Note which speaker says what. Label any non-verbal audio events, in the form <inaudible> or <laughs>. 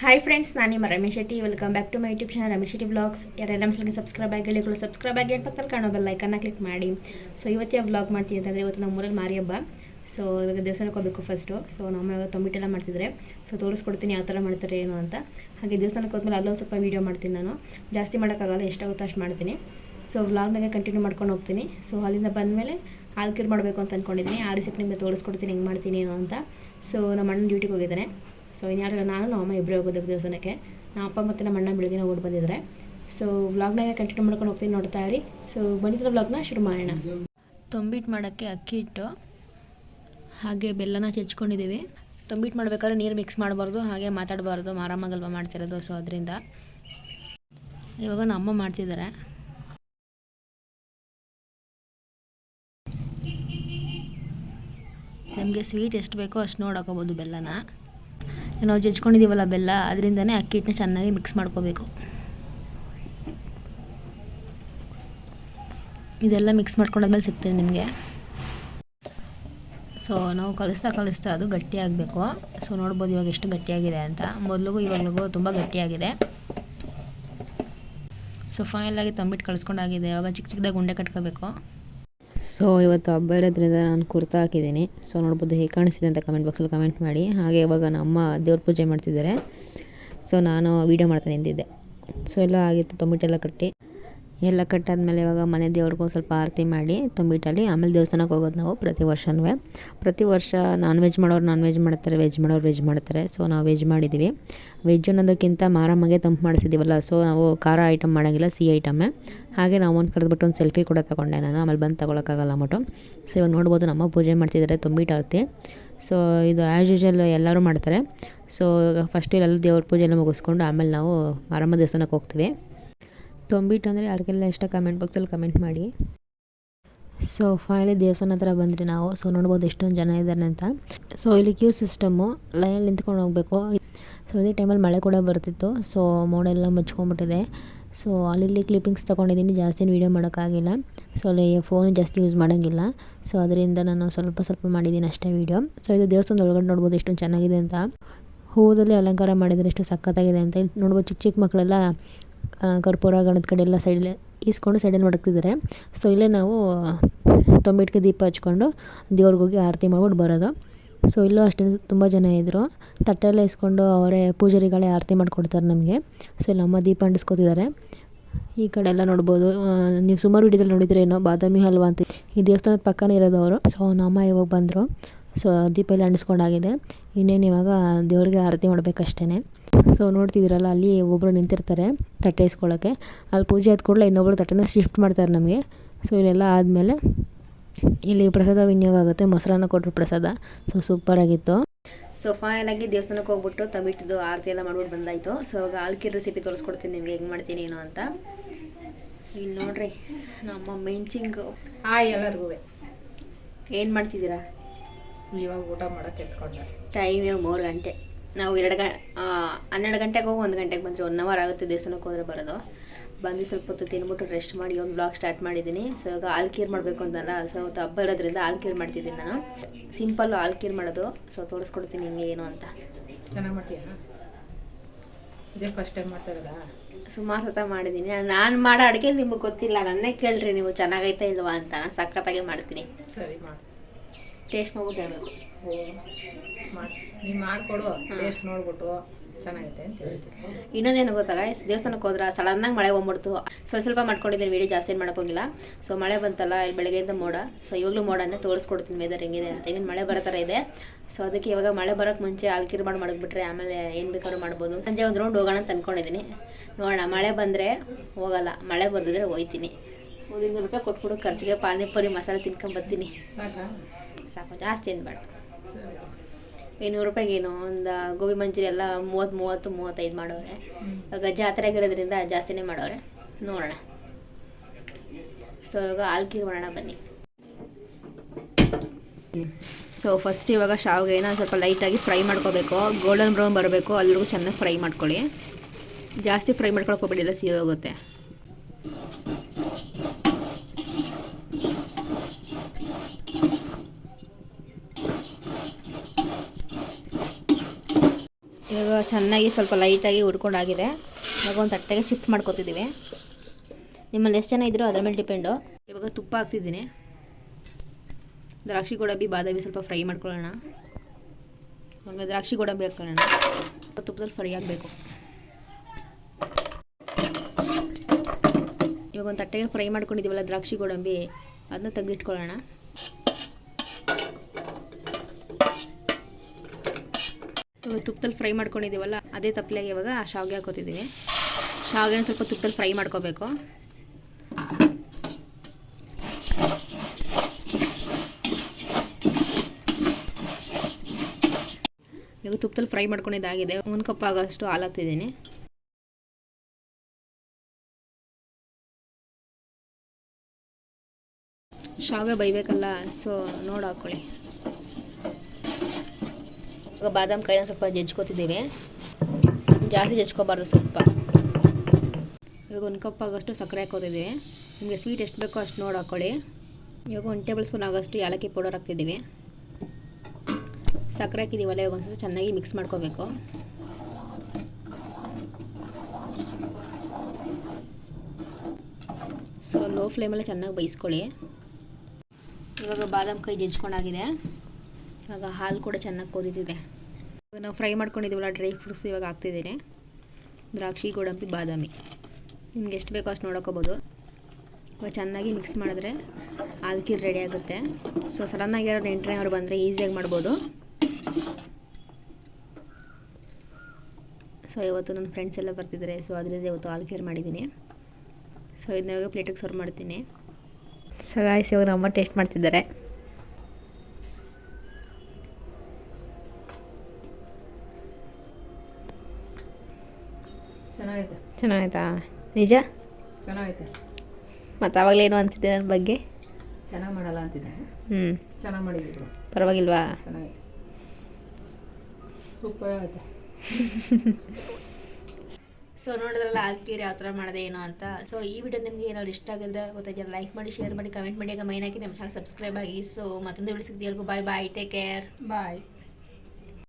Speaker 1: Hi friends ನಾನು ನಿಮ್ಮ Ramesh Shetty. Welcome back to my YouTube channel Ramesh Shetty vlogs ಯಾರೆಲ್ಲ ನಮ್ಮ ಚಾನಲ್ಗೆ ಸಬ್ಸ್ಕ್ರೈಬ್ ಆಗಿ ಕೂಡ ಸಬ್ಸ್ಕ್ರೈಬ್ ಆಗಿ ಪಕ್ಕದಲ್ಲಿ ಕಾಣೋ ಬೆಲ್ ಐಕನ್ನ ಕ್ಲಿಕ್ ಮಾಡಿ. ಸೊ ಇವತ್ತೇ ವ್ಲಾಗ್ ಮಾಡ್ತೀನಿ ಅಂತಂದರೆ, ಇವತ್ತು ನಮ್ಮ ಊರಲ್ಲಿ ಮಾರಿ ಹಬ್ಬ. ಸೊ ಇವಾಗ ದೇವಸ್ಥಾನಕ್ಕೆ ಹೋಗಬೇಕು ಫಸ್ಟು ಸೊ ನಮ್ಮ ತೊಂಬಿಟ್ಟೆಲ್ಲ ಮಾಡ್ತಿದ್ದಾರೆ ಸೊ ತೋರಿಸ್ಕೊಡ್ತೀನಿ ಯಾವ ಥರ ಮಾಡ್ತಾರೆ ಏನು ಅಂತ. ಹಾಗೆ ದೇವಸ್ಥಾನಕ್ಕೆ ಹೋದ್ಮೇಲೆ ಅಲ್ಲೂ ಸ್ವಲ್ಪ ವೀಡಿಯೋ ಮಾಡ್ತೀನಿ ನಾನು. ಜಾಸ್ತಿ ಮಾಡೋಕ್ಕಾಗಲ್ಲ, ಎಷ್ಟಾಗುತ್ತೋ ಅಷ್ಟು ಮಾಡ್ತೀನಿ. ಸೊ ವ್ಲಾಗ್ನಾಗೆ ಕಂಟಿನ್ಯೂ ಮಾಡ್ಕೊಂಡು ಹೋಗ್ತೀನಿ. ಸೊ ಅಲ್ಲಿಂದ ಬಂದಮೇಲೆ ಆಲ್ಕೀರ್ ಮಾಡಬೇಕು ಅಂತ ಅಂದ್ಕೊಂಡಿದ್ದೀನಿ ಆ ರೆಸಿಪಿ ನಿಮಗೆ ತೋರಿಸ್ಕೊಡ್ತೀನಿ, ಹೆಂಗೆ ಮಾಡ್ತೀನಿ ಏನು ಅಂತ. ಸೊ ನಮ್ಮ ಅಣ್ಣನ ಡ್ಯೂಟಿಗೆ ಹೋಗಿದ್ದಾನೆ. ಸೊ ಇನ್ಯಾರು ನಾನು, ನಮ್ಮ ಅಮ್ಮ ಇಬ್ಬರೇ ಹೋಗೋದು ದೇವಸ್ಥಾನಕ್ಕೆ. ನಮ್ಮ ಅಪ್ಪ ಮತ್ತು ನಮ್ಮ ಅಣ್ಣ ಬೆಳಗ್ಗೆ ಓಡಿ ಬಂದಿದ್ದಾರೆ. ಸೊ ವ್ಲಾಗ್ನಾಗೆ ಕಂಟಿನ್ಯೂ ಮಾಡ್ಕೊಂಡು ಹೋಗ್ತೀನಿ ನೋಡ್ತಾ ಇರಿ. ಸೊ ಬಂದಿದ್ದ ವ್ಲಾಗ್ನ ಶುರು ಮಾಡೋಣ. ತೊಂಬಿಟ್ಟು ಮಾಡೋಕ್ಕೆ ಅಕ್ಕಿ ಹಿಟ್ಟು ಹಾಗೆ ಬೆಲ್ಲನ ಚೆಚ್ಕೊಂಡಿದ್ದೀವಿ. ತೊಂಬಿಟ್ಟು ಮಾಡಬೇಕಾದ್ರೆ ನೀರು ಮಿಕ್ಸ್ ಮಾಡಬಾರ್ದು, ಹಾಗೆ ಮಾತಾಡಬಾರ್ದು, ಆರಾಮಾಗಲ್ವಾ ಮಾಡ್ತಿರೋದು. ಸೊ ಅದರಿಂದ ಇವಾಗ ನಮ್ಮ ಮಾಡ್ತಿದ್ದಾರೆ. ನಮಗೆ ಸ್ವೀಟ್ ಎಷ್ಟು ಬೇಕೋ ಅಷ್ಟು ನೋಡಾಕೋಬೋದು ಬೆಲ್ಲನ. ನಾವು ಜಜ್ಕೊಂಡಿದ್ದೀವಲ್ಲ ಬೆಲ್ಲ, ಅದರಿಂದನೇ ಅಕ್ಕಿ ಹಿಟ್ಟನ್ನ ಚೆನ್ನಾಗಿ ಮಿಕ್ಸ್ ಮಾಡ್ಕೋಬೇಕು. ಇದೆಲ್ಲ ಮಿಕ್ಸ್ ಮಾಡ್ಕೊಂಡಾದ್ಮೇಲೆ ಸಿಗ್ತದೆ ನಿಮಗೆ. ಸೊ ನಾವು ಕಲಿಸ್ತಾ ಕಲಿಸ್ತಾ ಅದು ಗಟ್ಟಿಯಾಗಬೇಕು. ಸೊ ನೋಡ್ಬೋದು ಇವಾಗ ಎಷ್ಟು ಗಟ್ಟಿಯಾಗಿದೆ ಅಂತ. ಮೊದಲಿಗೂ ಇವಾಗಲಿಗೂ ತುಂಬ ಗಟ್ಟಿಯಾಗಿದೆ. ಸೊ ಆಗಿ ತಂಬಿಟ್ಟು ಕಳಿಸ್ಕೊಂಡಾಗಿದೆ. ಇವಾಗ ಚಿಕ್ಕ ಚಿಕ್ಕದಾಗಿ ಉಂಡೆ ಕಟ್ಕೋಬೇಕು. ಸೊ ಇವತ್ತು ಹಬ್ಬ ಇರೋದ್ರಿಂದ ನಾನು ಕುರ್ತಾ ಹಾಕಿದ್ದೀನಿ. ಸೊ ನೋಡ್ಬೋದು ಹೇಗೆ ಕಾಣಿಸ್ತಿದೆ ಅಂತ ಕಮೆಂಟ್ ಬಾಕ್ಸಲ್ಲಿ ಕಮೆಂಟ್ ಮಾಡಿ. ಹಾಗೆ ಇವಾಗ ನಮ್ಮ ದೇವ್ರ ಪೂಜೆ ಮಾಡ್ತಿದ್ದಾರೆ. ಸೊ ನಾನು ವೀಡಿಯೋ ಮಾಡ್ತಾ ನಿಂತಿದ್ದೆ. ಸೊ ಎಲ್ಲ ಆಗಿತ್ತು ಟೊಮೆಟೊ ಎಲ್ಲ ಕಟ್ಟಿ. ಎಲ್ಲ ಕಟ್ಟಾದ್ಮೇಲೆ ಇವಾಗ ಮನೆ ದೇವ್ರಿಗೂ ಸ್ವಲ್ಪ ಆರತಿ ಮಾಡಿ ತುಂಬಿಟ್ಟಲ್ಲಿ ಆಮೇಲೆ ದೇವಸ್ಥಾನಕ್ಕೆ ಹೋಗೋದು ನಾವು ಪ್ರತಿ ವರ್ಷವೂ ಪ್ರತಿ ವರ್ಷ ನಾನ್ ವೆಜ್ ಮಾಡೋರು ನಾನ್ ವೆಜ್ ಮಾಡ್ತಾರೆ ವೆಜ್ ಮಾಡೋರು ವೆಜ್ ಮಾಡ್ತಾರೆ. ಸೊ ನಾವು ವೆಜ್ ಮಾಡಿದ್ದೀವಿ. ವೆಜ್ ಅನ್ನೋದಕ್ಕಿಂತ ಮಾರಮ್ಮಗೆ ತಂಪು ಮಾಡಿಸಿದ್ದೀವಲ್ಲ ಸೊ ನಾವು ಖಾರ ಐಟಮ್ ಮಾಡೋಂಗಿಲ್ಲ, ಸಿಹಿ ಐಟಮ್ಮೇ ಹಾಗೆ ನಾವು ಒಂದು ಕರೆದ್ಬಿಟ್ಟು ಒಂದು ಸೆಲ್ಫಿ ಕೂಡ ತೊಗೊಂಡೆ ನಾನು, ಆಮೇಲೆ ಬಂದು ತೊಗೊಳಕ್ಕಾಗಲ್ಲ ಅಂದ್ಬಿಟ್ಟು ಸೊ ಇವಾಗ ನೋಡ್ಬೋದು ನಮ್ಮ ಪೂಜೆ ಮಾಡ್ತಿದ್ದಾರೆ, ತುಂಬಿಟ್ಟು ಆರತಿ. ಸೊ ಇದು ಆ್ಯಸ್ ಯೂಶಲ್ ಎಲ್ಲರೂ ಮಾಡ್ತಾರೆ. ಸೊ ಇವಾಗ ಫಸ್ಟ್ ಇಲ್ಲೆಲ್ಲ ದೇವ್ರ ಪೂಜೆ ಎಲ್ಲ ಮುಗಿಸ್ಕೊಂಡು ಆಮೇಲೆ ನಾವು ಮಾರಮ್ಮ ದೇವಸ್ಥಾನಕ್ಕೆ ಹೋಗ್ತೀವಿ. ತೊಂಬಿಟ್ಟು ಅಂದರೆ ಅಡುಗೆಲ್ಲ ಇಷ್ಟ ಕಮೆಂಟ್ ಬಾಕ್ಸಲ್ಲಿ ಕಮೆಂಟ್ ಮಾಡಿ. ಸೊ ಫೈನಲಿ ದೇವಸ್ಥಾನ ಹತ್ರ ಬಂದ್ರಿ ನಾವು. ಸೊ ನೋಡ್ಬೋದು ಎಷ್ಟೊಂದು ಜನ ಇದ್ದಾರೆ ಅಂತ. ಸೊ ಇಲ್ಲಿ ಕ್ಯೂ ಸಿಸ್ಟಮು ಲೈನಲ್ಲಿ ನಿಂತ್ಕೊಂಡು ಹೋಗಬೇಕು. ಸೊ ಅದೇ ಟೈಮಲ್ಲಿ ಮಳೆ ಕೂಡ ಬರ್ತಿತ್ತು. ಸೊ ಮೋಡೆಲ್ಲ ಮುಚ್ಕೊಂಡ್ಬಿಟ್ಟಿದೆ. ಸೊ ಅಲ್ಲಿ ಕ್ಲಿಪ್ಪಿಂಗ್ಸ್ ತೊಗೊಂಡಿದ್ದೀನಿ. ಜಾಸ್ತಿ ವೀಡಿಯೋ ಮಾಡೋಕ್ಕಾಗಿಲ್ಲ. ಸೊ ಅಲ್ಲಿ ಫೋನ್ ಜಾಸ್ತಿ ಯೂಸ್ ಮಾಡೋಂಗಿಲ್ಲ. ಸೊ ಅದರಿಂದ ನಾನು ಸ್ವಲ್ಪ ಸ್ವಲ್ಪ ಮಾಡಿದ್ದೀನಿ ಅಷ್ಟೇ ವೀಡಿಯೋ ಸೊ ಇದು ದೇವಸ್ಥಾನದ ಒಳಗಡೆ ನೋಡ್ಬೋದು ಎಷ್ಟೊಂದು ಚೆನ್ನಾಗಿದೆ ಅಂತ. ಹೂವದಲ್ಲಿ ಅಲಂಕಾರ ಮಾಡಿದರೆ ಎಷ್ಟು ಸಖತ್ತಾಗಿದೆ ಅಂತ. ಇಲ್ಲಿ ನೋಡ್ಬೋದು ಚಿಕ್ಕ ಚಿಕ್ಕ ಮಕ್ಕಳೆಲ್ಲ ಕರ್ಪೂರ, ಗಣದ ಕಡೆ ಎಲ್ಲ ಸೈಡಲ್ಲಿ ಈಸ್ಕೊಂಡು ಸೈಡಲ್ಲಿ ಮಡಗ್ತಿದ್ದಾರೆ ಸೊ ಇಲ್ಲೇ ನಾವು ತೊಂಬಿಟ್ಕೆ ದೀಪ ಹಚ್ಕೊಂಡು ದೇವ್ರಿಗೆ ಹೋಗಿ ಆರತಿ ಮಾಡ್ಬಿಟ್ಟು ಬರೋದು. ಸೊ ಇಲ್ಲೂ ಅಷ್ಟೇ ತುಂಬ ಜನ ಇದ್ದರು ತಟ್ಟೆಲ್ಲ ಇಸ್ಕೊಂಡು ಅವರೇ ಪೂಜಾರಿಗಳೇ ಆರತಿ ಮಾಡಿಕೊಡ್ತಾರೆ ನಮಗೆ. ಸೊ ಇಲ್ಲಿ ಅಮ್ಮ ದೀಪ ಅಂಟಿಸ್ಕೊತಿದ್ದಾರೆ ಈ ಕಡೆ ಎಲ್ಲ ನೋಡ್ಬೋದು. ನೀವು ಸುಮಾರು ವಿಡಿಯೋದಲ್ಲಿ ನೋಡಿದ್ರೆ ಏನೋ ಬಾದಾಮಿ ಹಲ್ವಾ ಅಂತ. ಈ ದೇವಸ್ಥಾನದ ಪಕ್ಕನೇ ಇರೋದು ಅವರು. ಸೊ ನಮ್ಮ ಇವಾಗ ಬಂದರು. ಸೊ ದೀಪ ಎಲ್ಲ ಅಂಟಿಸ್ಕೊಂಡಾಗಿದೆ. ಇನ್ನೇನು ಇವಾಗ ದೇವ್ರಿಗೆ ಆರತಿ ಮಾಡಬೇಕಷ್ಟೇ ಸೊ ನೋಡ್ತಿದ್ದೀರಲ್ಲ ಅಲ್ಲಿ ಒಬ್ಬರು ನಿಂತಿರ್ತಾರೆ ತಟ್ಟೆ ಇಸ್ಕೊಳ್ಳೋಕ್ಕೆ ಅಲ್ಲಿ ಪೂಜೆ ಆದ ಕೂಡಲೇ ಇನ್ನೊಬ್ಬರು ತಟ್ಟೆನ ಶಿಫ್ಟ್ ಮಾಡ್ತಾರೆ ನಮಗೆ. ಸೊ ಇಲ್ಲೆಲ್ಲ ಆದಮೇಲೆ ಇಲ್ಲಿ ಪ್ರಸಾದ ವಿನಿಯೋಗ ಆಗುತ್ತೆ. ಮೊಸರನ್ನ ಕೊಟ್ಟರು ಪ್ರಸಾದ. ಸೊ ಸೂಪರಾಗಿತ್ತು ಸೊ ಫೈನಲಾಗಿ ದೇವಸ್ಥಾನಕ್ಕೆ ಹೋಗ್ಬಿಟ್ಟು ತಂಬಿಟ್ಟಿದ್ದು ಆರತಿ ಎಲ್ಲ ಮಾಡ್ಬಿಟ್ಟು ಬಂದಾಯಿತು. ಸೊ ಇವಾಗ ಆಲ್ಕಿ ರೆಸಿಪಿ ತೋರಿಸ್ಕೊಡ್ತೀನಿ ನಿಮಗೆ. ಹೆಂಗೆ ಮಾಡ್ತೀನಿ ಏನು ಅಂತ. ಇಲ್ಲಿ ನೋಡ್ರಿ ನಮ್ಮ ಮೆಂಚಿಂಗು.
Speaker 2: ಹಾಯ್ ಎಲ್ಲರಿಗೂ.
Speaker 1: ಏನು ಮಾಡ್ತಿದ್ದೀರಾ?
Speaker 2: ಇವಾಗ ಊಟ ಮಾಡಕ್ಕೆ ಎತ್ಕೊಂಡ್ರೆ
Speaker 1: ಟೈಮ್ ಮೂರು ಗಂಟೆ. ನಾವು ಎರಡು ಗ ಹನ್ನೆರಡು ಗಂಟೆಗೆ ಹೋಗಿ ಒಂದು ಗಂಟೆಗೆ ಬಂದರೆ ಒನ್ ಅವರ್ ಆಗುತ್ತೆ ದೇವಸ್ಥಾನಕ್ಕೆ ಹೋದ್ರೆ ಬರೋದು. ಬಂದು ಸ್ವಲ್ಪ ಹೊತ್ತು ತಿನ್ಬಿಟ್ಟು ರೆಸ್ಟ್ ಮಾಡಿ ಒಂದು ಬ್ಲಾಗ್ ಸ್ಟಾರ್ಟ್ ಮಾಡಿದ್ದೀನಿ. ಸೊ ಇವಾಗ ಆಲ್ಕೀರ್ ಮಾಡಬೇಕು ಅಂತಲ್ಲ ಸೊ ಅವತ್ತು ಹಬ್ಬ ಇರೋದ್ರಿಂದ ಆಲ್ಕೀರ್ ಮಾಡ್ತಿದ್ದೀನಿ ನಾನು. ಸಿಂಪಲ್ಲು ಆಲ್ಕೀರ್ ಮಾಡೋದು. ಸೊ ತೋರಿಸ್ಕೊಡ್ತೀನಿ ಹಿಂಗೆ ಏನು ಅಂತ.
Speaker 2: ಚೆನ್ನಾಗಿ ಮಾಡ್ತೀಯಾ? ಇದೇ ಫಸ್ಟ್ ಟೈಮ್ ಮಾಡ್ತಾ ಇರೋದಾ?
Speaker 1: ಸುಮಾರು ಸತ ಮಾಡಿದ್ದೀನಿ. ನಾನು ಮಾಡೋ ಅಡುಗೆ ನಿಮಗೆ ಗೊತ್ತಿಲ್ಲ. ನನ್ನೇ ಕೇಳ್ರಿ ನೀವು ಚೆನ್ನಾಗೈತಾ ಇಲ್ವಾ ಅಂತ. ನಾನು ಸಖತ್ತಾಗೆ ಮಾಡ್ತೀನಿ.
Speaker 2: ಸರಿ ಮಾಡು.
Speaker 1: ಟೇಸ್ಟ್ ಮಾಡ್ಬಿಟ್ಟು ಹೇಳಬೇಕು.
Speaker 2: ನೀನು ಮಾಡಿಕೊಡು ಟೇಸ್ಟ್ ನೋಡ್ಬಿಟ್ಟು ಚೆನ್ನಾಗಿದೆ ಅಂತ ಹೇಳ್ತೀನಿ.
Speaker 1: ಇನ್ನೊಂದೇನು ಗೊತ್ತಾ guys, ದೇವಸ್ಥಾನಕ್ಕೆ ಹೋದ್ರೆ ಸಡನ್ನಾಗಿ ಮಳೆ ಬಂದ್ಬಿಡ್ತು. ಸ್ವಲ್ಪ ಸ್ವಲ್ಪ ಮಾಡ್ಕೊಂಡಿದ್ದೀನಿ ವೀಡಿಯೋ ಜಾಸ್ತಿ ಏನು ಹೋಗಿಲ್ಲ. ಸೊ ಮಳೆ ಬಂತಲ್ಲ ಇಲ್ಲಿ ಬೆಳಗ್ಗೆಯಿಂದ ಮೋಡ. ಸೊ ಇವಾಗಲೂ ಮೋಡನೇ ತೋರಿಸ್ಕೊಡ್ತೀನಿ ವೆದರ್ ಹೆಂಗಿದೆ ಅಂತ. ಏನು ಮಳೆ ಬರೋ ಥರ ಇದೆ. ಸೊ ಅದಕ್ಕೆ ಇವಾಗ ಮಳೆ ಬರೋಕ್ಕೆ ಮುಂಚೆ ಆಲ್ಕಿರ್ ಮಾಡಿ ಮಡಗ್ಬಿಟ್ರೆ ಆಮೇಲೆ ಏನು ಬೇಕಾದ್ರೂ ಮಾಡ್ಬೋದು. ಸಂಜೆ ಒಂದು ರೌಂಡ್ ಹೋಗೋಣ ಅಂತ ಅಂದ್ಕೊಂಡಿದ್ದೀನಿ ನೋಡೋಣ ಮಳೆ ಬಂದರೆ ಹೋಗಲ್ಲ. ಮಳೆ ಬಂದಿದ್ರೆ ಹೋಯ್ತೀನಿ. ಒಂದು ಇನ್ನೂರು ರೂಪಾಯಿ ಕೊಟ್ಬಿಡು ಖರ್ಚಿಗೆ ಪಾನಿಪುರಿ ಮಸಾಲೆ ತಿನ್ಕೊಂಬರ್ತೀನಿ
Speaker 2: ಸಾಕಾ?
Speaker 1: ಸಾಕು ಜಾಸ್ತಿ ಏನು ಈ
Speaker 2: ಸರಿ
Speaker 1: ಇನ್ನೂರು ರೂಪಾಯಿಗೆ ಏನು ಒಂದು ಗೋಬಿ ಮಂಚೂರಿ ಎಲ್ಲ ಮೂವತ್ತು ಮೂವತ್ತು ಮೂವತ್ತೈದು ಮಾಡೋರೆ. ಇವಾಗ ಜಾತ್ರೆ ಆಗಿರೋದ್ರಿಂದ ಜಾಸ್ತಿನೇ ಮಾಡೋರೆ. ನೋಡೋಣ. ಸೊ ಇವಾಗ ಆಲ್ಕಿ ಮಾಡೋಣ ಬನ್ನಿ. ಸೊ ಫಸ್ಟ್ ಇವಾಗ ಶಾವಿಗೆನ ಸ್ವಲ್ಪ ಲೈಟಾಗಿ ಫ್ರೈ ಮಾಡ್ಕೋಬೇಕು. ಗೋಲ್ಡನ್ ಬ್ರೌನ್ ಬರಬೇಕು ಅಲ್ಲಿಗೂ ಚೆನ್ನಾಗಿ ಫ್ರೈ ಮಾಡ್ಕೊಳ್ಳಿ. ಜಾಸ್ತಿ ಫ್ರೈ ಮಾಡ್ಕೊಳಕ್ಕೆ ಹೋಗ್ಬೇಡಿ ಎಲ್ಲ ಸೀದೋಗುತ್ತೆ. ಇವಾಗ ಚೆನ್ನಾಗಿ ಸ್ವಲ್ಪ ಲೈಟಾಗಿ ಉಡ್ಕೊಂಡಾಗಿದೆ ಇವಾಗ ಒಂದು ತಟ್ಟೆಗೆ ಶಿಫ್ಟ್ ಮಾಡ್ಕೋತಿದ್ದೀವಿ ನಿಮ್ಮಲ್ಲಿ ಎಷ್ಟು ಜನ ಇದ್ದರೂ ಅದ್ರ ಮೇಲೆ ಡಿಪೆಂಡು. ಇವಾಗ ತುಪ್ಪ ಹಾಕ್ತಿದ್ದೀನಿ. ದ್ರಾಕ್ಷಿ ಗೋಡಂಬಿ, ಬಾದಾಮಿ ಸ್ವಲ್ಪ ಫ್ರೈ ಮಾಡ್ಕೊಳ್ಳೋಣ. ಇವಾಗ ದ್ರಾಕ್ಷಿ ಗೋಡಂಬಿ ಹಾಕ್ಕೊಳ್ಳೋಣ ತುಪ್ಪದಲ್ಲಿ ಫ್ರೈ ಆಗಬೇಕು. ಇವಾಗ ಒಂದು ತಟ್ಟೆಗೆ ಫ್ರೈ ಮಾಡ್ಕೊಂಡಿದ್ದೀವಲ್ಲ ದ್ರಾಕ್ಷಿ ಗೋಡಂಬಿ ಅದನ್ನ ತೆಗೆದಿಟ್ಕೊಳ್ಳೋಣ. ಇವಾಗ ತುಪ್ಪದಲ್ಲಿ ಫ್ರೈ ಮಾಡ್ಕೊಂಡಿದ್ದೀವಲ್ಲ, ಅದೇ ತಪ್ಪಲೆಗೆ ಇವಾಗ ಶಾವಿಗೆ ಹಾಕೋತಿದ್ದೀವಿ ಶಾವಿಗೆನ ಸ್ವಲ್ಪ ತುಪ್ಪದಲ್ಲಿ ಫ್ರೈ ಮಾಡ್ಕೋಬೇಕು. ಇವಾಗ ತುಪ್ಪದಲ್ಲಿ ಫ್ರೈ ಮಾಡ್ಕೊಂಡಿದ್ದಾಗಿದೆ. ಒಂದು ಕಪ್ ಆಗೋಷ್ಟು ಹಾಲು ಹಾಕ್ತಿದ್ದೀನಿ. ಶಾವಿಗೆ ಬೈಬೇಕಲ್ಲ ಸೊ ನೋಡಿ ಹಾಕ್ಕೊಳ್ಳಿ ಇವಾಗ ಬಾದಾಮ್ ಕಾಯಿನ ಸ್ವಲ್ಪ ಜಜ್ಕೋತಿದ್ದೀವಿ. ಜಾಸ್ತಿ ಜಜ್ಕೋಬಾರ್ದು ಸ್ವಲ್ಪ. ಇವಾಗ ಒಂದು ಕಪ್ ಆಗೋಷ್ಟು ಸಕ್ಕರೆ ಹಾಕೋತಿದ್ದೀವಿ ನಿಮಗೆ ಸ್ವೀಟ್ ಎಷ್ಟು ಬೇಕೋ ಅಷ್ಟು ನೋಡಿ ಹಾಕ್ಕೊಳ್ಳಿ ಇವಾಗ ಒಂದು ಟೇಬಲ್ ಸ್ಪೂನ್ ಆಗೋಷ್ಟು ಏಲಕ್ಕಿ ಪೌಡರ್ ಹಾಕ್ತಿದ್ದೀವಿ. ಸಕ್ಕರೆ ಹಾಕಿದ್ದೀವಲ್ಲ, ಇವಾಗ ಒಂದ್ಸಲ ಚೆನ್ನಾಗಿ ಮಿಕ್ಸ್ ಮಾಡ್ಕೋಬೇಕು. ಸೊ ಲೋ ಫ್ಲೇಮಲ್ಲಿ ಚೆನ್ನಾಗಿ ಬೇಯಿಸ್ಕೊಳ್ಳಿ. ಇವಾಗ ಬಾದಾಮ್ ಕೈ ಜಜ್ಕೊಂಡಾಗಿದೆ. ಇವಾಗ ಹಾಲು ಕೂಡ ಚೆನ್ನಾಗಿ ಕುದೀತಿದೆ. ನಾವು ಫ್ರೈ ಮಾಡ್ಕೊಂಡಿದ್ದೀವಲ್ಲ ಡ್ರೈ ಫ್ರೂಟ್ಸ್ ಇವಾಗ ಹಾಕ್ತಿದ್ದೀನಿ. ದ್ರಾಕ್ಷಿ, ಗೋಡಂಬಿ, ಬಾದಾಮಿ. ನಿಮ್ಗೆ ಎಷ್ಟು ಬೇಕೋ ಅಷ್ಟು ನೋಡ್ಕೋಬೋದು. ಇವಾಗ ಚೆನ್ನಾಗಿ ಮಿಕ್ಸ್ ಮಾಡಿದ್ರೆ ಹಾಲ್ಕೀರ್ ರೆಡಿ ಆಗುತ್ತೆ. ಸೊ ಸಡನ್ನಾಗಿ ಯಾರು ನೆಂಟ್ರೆ ಅವ್ರು ಬಂದರೆ ಈಸಿಯಾಗಿ ಮಾಡ್ಬೋದು. ಸೊ ಇವತ್ತು ನನ್ನ ಫ್ರೆಂಡ್ಸ್ ಎಲ್ಲ ಬರ್ತಿದ್ದಾರೆ. ಸೊ ಅದರಿಂದ ಇವತ್ತು ಹಾಲ್ಕೀರ್ ಮಾಡಿದ್ದೀನಿ. ಸೊ ಇದನ್ನ ಇವಾಗ ಪ್ಲೇಟಿಗೆ ಸರ್ವ್ ಮಾಡ್ತೀನಿ. ಸೊ ಗಾಯ್ಸ್ ಇವಾಗ ನಮ್ಮ ಟೇಸ್ಟ್ ಮಾಡ್ತಿದ್ದಾರೆ.
Speaker 2: ಚೆನ್ನಾಗೈತೆ.
Speaker 1: ಚೆನ್ನಾಗೈತಾ? ನಿಜ?
Speaker 2: ಚೆನ್ನಾಗೈತೆ.
Speaker 1: ಮತ್ತು ಆವಾಗಲೇನು ಅಂತಿದ್ದೆ ನನ್ನ ಬಗ್ಗೆ?
Speaker 2: ಚೆನ್ನಾಗಿ ಮಾಡಲ್ಲ ಅಂತಿದ್ದೆ.
Speaker 1: ಹ್ಞೂ
Speaker 2: ಚೆನ್ನಾಗಿ ಮಾಡಿದ್ರು
Speaker 1: ಪರವಾಗಿಲ್ವಾ?
Speaker 2: ಚೆನ್ನಾಗೈತೆ. ಉಪಯೋಗ
Speaker 1: ಸೊ <laughs> ನೋಡಿದ್ರಲ್ಲ ಆಲ್ಕೀರ್ ಯಾವ ಥರ ಮಾಡಿದೆ ಏನೋ ಅಂತ. ಸೊ ಈ ವಿಡಿಯೋ ನಿಮಗೆ ಏನಾದ್ರು ಇಷ್ಟ ಆಗಿದ್ರೆ ಗೊತ್ತಾಗಿಲ್ಲ ಲೈಕ್ ಮಾಡಿ ಶೇರ್ ಮಾಡಿ ಕಮೆಂಟ್ ಮಾಡಿ ಆಗ ಮೈನ್ ಹಾಕಿ ನಮ್ಮ ಚಾನಲ್ ಸಬ್ಸ್ಕ್ರೈಬ್ ಆಗಿ. ಸೊ ಮತ್ತೊಂದು video ಸಿಗ್ತೀವಿ bye bye take care
Speaker 2: bye